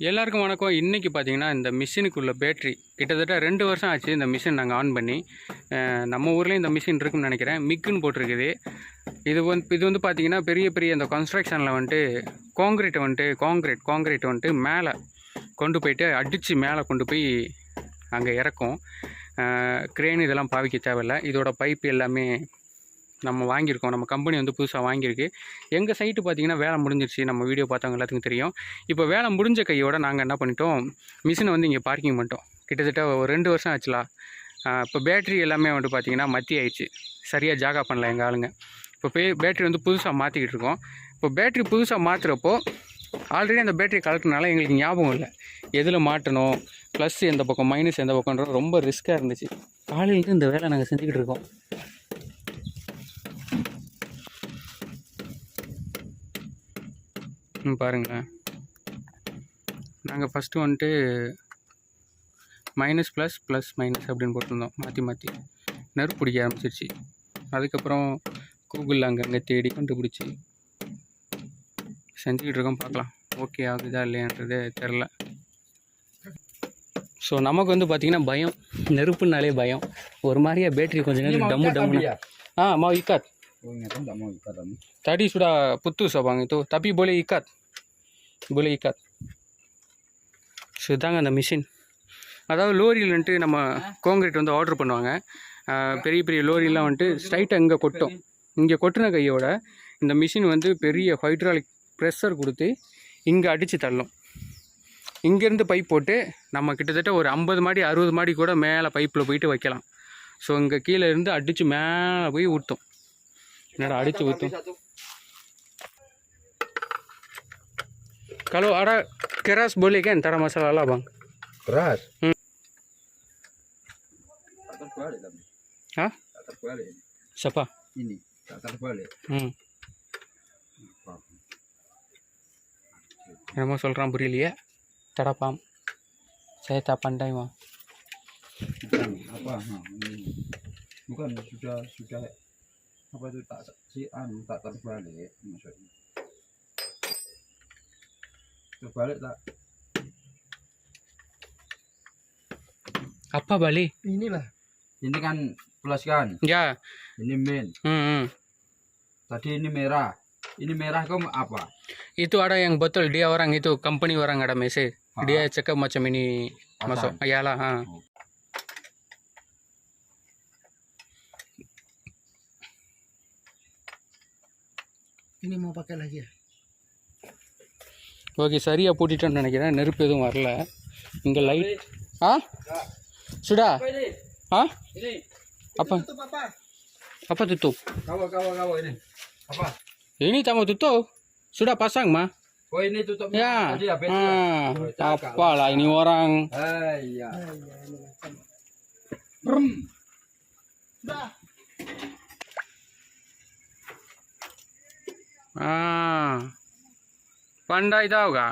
எல்லாருக்கும் வணக்கம். இன்றைக்கி பார்த்தீங்கன்னா இந்த மிஷினுக்குள்ள பேட்ரி கிட்டத்தட்ட ரெண்டு வருஷம் ஆச்சு இந்த மிஷின் நாங்கள் ஆன் பண்ணி. நம்ம ஊர்லேயும் இந்த மிஷின் இருக்குன்னு நினைக்கிறேன். மிக்குன்னு போட்டிருக்குது. இது வந்து இது வந்து பார்த்தீங்கன்னா பெரிய பெரிய இந்த கன்ஸ்ட்ரக்ஷனில் வந்துட்டு காங்க்ரீட்டை வந்துட்டு காங்க்ரீட் காங்க்ரீட் வந்துட்டு மேலே கொண்டு போயிட்டு அடித்து மேலே கொண்டு போய் அங்கே இறக்கும். க்ரேன் இதெல்லாம் பாவிக்க தேவையில்ல. இதோட பைப் எல்லாமே நம்ம வாங்கியிருக்கோம். நம்ம கம்பெனி வந்து புதுசாக வாங்கியிருக்கு. எங்கள் சைட்டு பார்த்தீங்கன்னா வேலை முடிஞ்சிருச்சு. நம்ம வீடியோ பார்த்தவங்க எல்லாத்துக்கும் தெரியும். இப்போ வேலை முடிஞ்ச கையோட நாங்கள் என்ன பண்ணிட்டோம்? மிஷினை வந்து இங்கே பார்க்கிங் பண்ணிட்டோம். கிட்டத்தட்ட ஒரு ரெண்டு வருஷம் ஆச்சுலா. இப்போ பேட்ரி எல்லாமே வந்து பார்த்தீங்கன்னா மத்தி ஆயிடுச்சு. சரியாக ஜாகா பண்ணல எங்கள் ஆளுங்க. இப்போ பே பேட்ரி வந்து புதுசாக மாற்றிக்கிட்டு இருக்கோம். இப்போ பேட்ரி புதுசாக மாற்றுறப்போ ஆல்ரெடி அந்த பேட்டரி கலெக்டனால எங்களுக்கு ஞாபகம் இல்லை. எதில் மாட்டணும்? ப்ளஸ் எந்த பக்கம் மைனஸ் எந்த பக்கம்ன்றது ரொம்ப ரிஸ்க்காக இருந்துச்சு. காலையிலேருந்து இந்த வேலை நாங்கள் செஞ்சுக்கிட்டு இருக்கோம். ம் பாருங்களேன். நாங்கள் ஃபஸ்ட்டு வந்துட்டு மைனஸ் ப்ளஸ் ப்ளஸ் மைனஸ் அப்படின்னு போட்டிருந்தோம். மாற்றி மாற்றி நெருப்பு பிடிக்க ஆரம்பிச்சிருச்சு. அதுக்கப்புறம் கூகுளில் அங்கங்கே தேடி கண்டுபிடிச்சி செஞ்சுக்கிட்டு இருக்கோம். பார்க்கலாம். ஓகே ஆகுதா இல்லையான்றது தெரில ஸோ நமக்கு வந்து பார்த்திங்கன்னா பயம். நெருப்புனாலே பயம். ஒரு மாதிரியா பேட்டரி கொஞ்சம் நேரம் டம்மு டம்முன்னு. ஆ மா ikat Oh, ingat tak mau ikat kamu. Tadi sudah putus abang itu, tapi boleh ikat. Boleh ikat. இதுதாங்க அந்த மிஷின் அதாவது லோரியில் வந்துட்டு நம்ம காங்கிரீட் வந்து ஆர்டர் பண்ணுவாங்க. ஆஹ் பெரிய பெரிய லோரிலாம் வந்துட்டு ஸ்ட்ரைட்டாக இங்கே கொட்டும். இங்கே கொட்டின கையோட இந்த மிஷின் வந்து பெரிய ஹைட்ராலிக் ப்ரெஷர் கொடுத்து இங்கே அடித்து தள்ளும். இங்கேருந்து பைப் போட்டு நம்ம கிட்டத்தட்ட ஒரு ஐம்பது மாடி அறுபது மாடி கூட மேலே பைப்பில் போயிட்டு வைக்கலாம். ஸோ இங்கே கீழே இருந்து அடித்து மேலே போய் ஊற்றும் Nara aritsu itu. Kalau ada keras boleh kan Tidak masalah lah bang. Keras. Hmm. Hah? Siapa? Ini. Tak terbalik. Hmm. Nama solram berili ya. Tidak pam. Saya tak pandai mah. Bukan apa? Nah, Bukan sudah sudah apa itu tak si anu tak terbalik maksudnya. Terbalik tak? apa balik Inilah. Ini kan plus kan. ya Ini main. hmm, hmm. Tadi ini merah. Ini merah kamu apa? itu ada yang betul dia orang itu company orang ada message dia cakap macam ini masuk iyalah ha. Ini mau pakai lagi ya? Okay சரியாக பூட்டிட்டோன்னு நினைக்கிறேன் நெருப்பு எதுவும் வரல இங்கே light ஆ சுடா ஆ apa Tutup apa? apa tutup Kawa kawa kawa ini. Apa? ini tak mau tutup sudah pasang mah Oh ini tutupnya ya tadi ya beda. ah, Oh, cakap. apalah ini orang Eh, iya. हाँ पंडा इधर होगा।